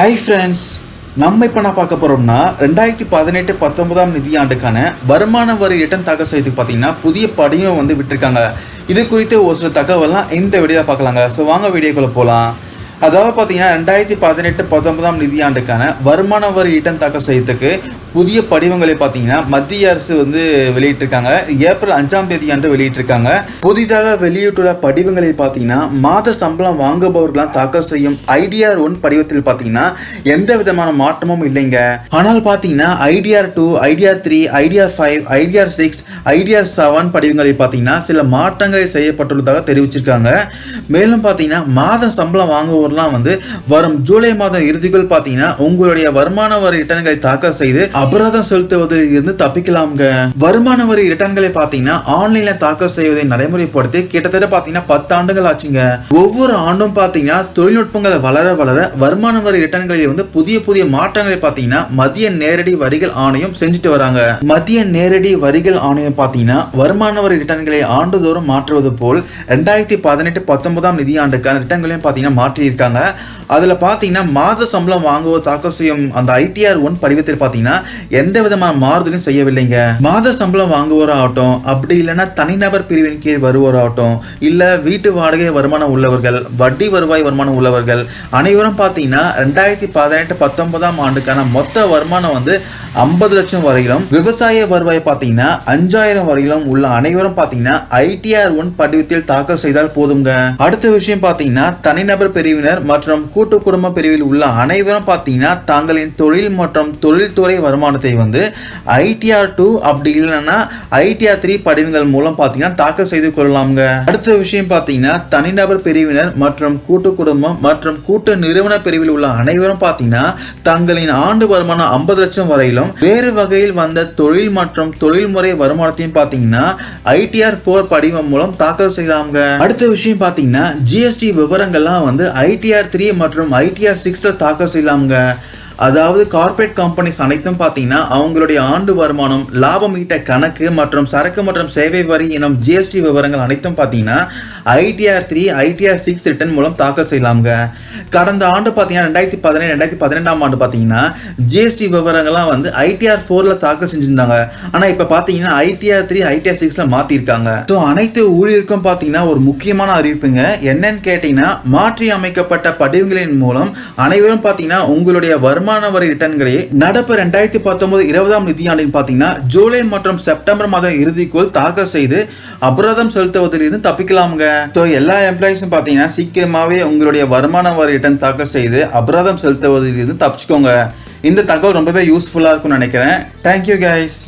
Hi friends நம்ம இப்போ நான் பார்க்க போகிறோம்னா ரெண்டாயிரத்தி பதினெட்டு பத்தொன்பதாம் நிதியாண்டுக்கான வருமான வரி ரிட்டர்ன் தாக்கல் செய்து பார்த்தீங்கன்னா புதிய படிவம் வந்து விட்டுருக்காங்க. இது குறித்து ஒரு சில தகவல்லாம் இந்த வீடியோவில் பார்க்கலாங்க. ஸோ வாங்க வீடியோக்குள்ளே போகலாம் அதாவது பார்த்தீங்கன்னா ரெண்டாயிரத்தி பதினெட்டு பத்தொன்பதாம் நிதியாண்டுக்கான வருமான வரி ரிட்டர்ன் தாக்கல் செய்யறதுக்கு புதிய படிவங்களை பார்த்தீங்கன்னா மத்திய அரசு வந்து வெளியிட்டிருக்காங்க. ஏப்ரல் அஞ்சாம் தேதி அன்று வெளியிட்டிருக்காங்க. புதிதாக வெளியிட்டுள்ள படிவங்களில் பார்த்தீங்கன்னா மாத சம்பளம் வாங்குபவர்களாம் தாக்கல் செய்யும் ஐடிஆர் ஒன் படிவத்தில் பார்த்தீங்கன்னா எந்த விதமான மாற்றமும் இல்லைங்க. ஆனால் பார்த்தீங்கன்னா ITR two ITR three ITR five ITR six ITR seven படிவங்களில் பார்த்தீங்கன்னா சில மாற்றங்கள் செய்யப்பட்டுள்ளதாக தெரிவிச்சிருக்காங்க. மேலும் பார்த்தீங்கன்னா மாத சம்பளம் வாங்குவோர்லாம் வந்து வரும் ஜூலை மாதம் இறுதிக்குள் பார்த்தீங்கன்னா உங்களுடைய வருமான வரி ரிட்டர்ன்களை தாக்கல் செய்து அபராதம் செலுத்துவதில் இருந்து தப்பிக்கலாம்ங்க. வருமான வரி ரிட்டர்ன்களை பார்த்தீங்கன்னா ஆன்லைன்ல தாக்கல் செய்வதை நடைமுறைப்படுத்தி கிட்டத்தட்ட பார்த்தீங்கன்னா பத்து ஆண்டுகள் ஆச்சுங்க. ஒவ்வொரு ஆண்டும் பார்த்தீங்கன்னா தொழில்நுட்பங்கள் வளர வளர வருமான வரி ரிட்டர்ன்களில் வந்து புதிய புதிய மாற்றங்களை பார்த்தீங்கன்னா மத்திய நேரடி வரிகள் ஆணையம் செஞ்சுட்டு வராங்க. மத்திய நேரடி வரிகள் ஆணையம் பார்த்தீங்கன்னா வருமான வரி ரிட்டர்ன்களை ஆண்டுதோறும் மாற்றுவது போல் ரெண்டாயிரத்தி பதினெட்டு பத்தொன்பதாம் நிதியாண்டுக்கான ரிட்டர்ன்களையும் பார்த்தீங்கன்னா மாற்றியிருக்காங்க. அதில் பார்த்தீங்கன்னா மாத சம்பளம் வாங்குவோர் தாக்கல் செய்யும் அந்த ஐடிஆர் ஒன் படிவத்தில் பார்த்தீங்கன்னா எந்த விதமான மாறுதலும் செய்யவில்லைங்க. மாத சம்பளம் வாங்குவோராகட்டும் அப்படி இல்லைன்னா தனிநபர் பிரிவின் கீழ் வருவோராகட்டும் இல்லை வீட்டு வாடகை வருமானம் உள்ளவர்கள் வட்டி வருவாய் வருமானம் உள்ளவர்கள் அனைவரும் பார்த்தீங்கன்னா ரெண்டாயிரத்தி பதினெட்டு பத்தொன்பதாம் ஆண்டுக்கான மொத்த வருமானம் வந்து ஐம்பது லட்சம் வரையிலும் விவசாய வருவாய் பார்த்தீங்கன்னா அஞ்சாயிரம் வரையிலும் உள்ள அனைவரும் பார்த்தீங்கன்னா ஐடிஆர் ஒன் படிவத்தில் தாக்கல் செய்தால் போதுங்க அடுத்த விஷயம் பார்த்தீங்கன்னா தனிநபர் பிரிவினர் மற்றும் கூட்டு குடும்ப பிரிவில் உள்ள அனைவரும் பார்த்தீங்கன்னா தங்களின் தொழில் மற்றும் தொழில்துறை வருமானத்தை வந்து ஐடிஆர் டூ அப்படி இல்லைன்னா ஐடிஆர் த்ரீ படிவங்கள் மூலம் பார்த்தீங்கன்னா தாக்கல் செய்து கொள்ளலாம்ங்க. அடுத்த விஷயம் பார்த்தீங்கன்னா தனிநபர் பிரிவினர் மற்றும் கூட்டு குடும்பம் மற்றும் கூட்டு நிறுவன பிரிவில் உள்ள அனைவரும் பார்த்தீங்கன்னா தங்களின் ஆண்டு வருமானம் ஐம்பது லட்சம் வரையிலும் வேறு வகையில் வந்த தொழில் மற்றும் தொழில்முறை வருமானத்தையும் பார்த்தீங்கன்னா ஐடிஆர் ஃபோர் படிவம் மூலம் தாக்கல் செய்யலாம்ங்க. அடுத்த விஷயம் பார்த்தீங்கன்னா ஜிஎஸ்டி விவரங்கள்லாம் வந்து ஐடிஆர் த்ரீ மற்றும் ஐடிஆர் சிக்ஸ்ல தாக்கல் செய்யலாம்ங்க. அதாவது கார்ப்பரேட் கம்பெனிஸ் அனைத்தும் பார்த்தீங்கன்னா அவங்களுடைய ஆண்டு வருமானம் லாபம் ஈட்ட கணக்கு மற்றும் சரக்கு மற்றும் சேவை வரி எனும் ஜிஎஸ்டி விவரங்கள் அனைத்தும் பார்த்தீங்கன்னா ITR three ITR six return மூலம் தாக்கல் செய்யலாம்ங்க. கடந்த ஆண்டு பார்த்தீங்கன்னா ரெண்டாயிரத்தி பதினேழு ரெண்டாயிரத்தி பதினெண்டாம் ஆண்டு பார்த்தீங்கன்னா ஜிஎஸ்டி விவரங்கள்லாம் வந்து ஐடிஆர் ஃபோரில் தாக்கல் செஞ்சுருந்தாங்க. ஆனால் இப்போ பார்த்தீங்கன்னா ஐடிஆர் த்ரீ ஐடிஆர் சிக்ஸில் மாற்றிருக்காங்க ஸோ அனைத்து ஊழியருக்கும் பார்த்தீங்கன்னா ஒரு முக்கியமான அறிவிப்புங்க. என்னன்னு கேட்டிங்கன்னா மாற்றி அமைக்கப்பட்ட படிவுகளின் மூலம் அனைவரும் பார்த்தீங்கன்னா உங்களுடைய வருமான வரி ரிட்டர்ன்களை நடப்பு ரெண்டாயிரத்தி பத்தொன்பது இருபதாம் நிதியாண்டில் பார்த்தீங்கன்னா ஜூலை மற்றும் செப்டம்பர் மாதம் இறுதிக்குள் தாக்கல் செய்து அபராதம் செலுத்துவதிலிருந்து தப்பிக்கலாமுங்க. ஸோ எல்லா எம்ப்ளாயிஸும் பார்த்தீங்கன்னா சீக்கிரமாகவே உங்களுடைய வருமான வரி ரிட்டர்ன் தாக்கல் செய்து அபராதம் செலுத்துவதிலிருந்து தப்பிச்சுக்கோங்க. இந்த தகவல் ரொம்பவே யூஸ்ஃபுல்லாக இருக்கும்னு நினைக்கிறேன். Thank you guys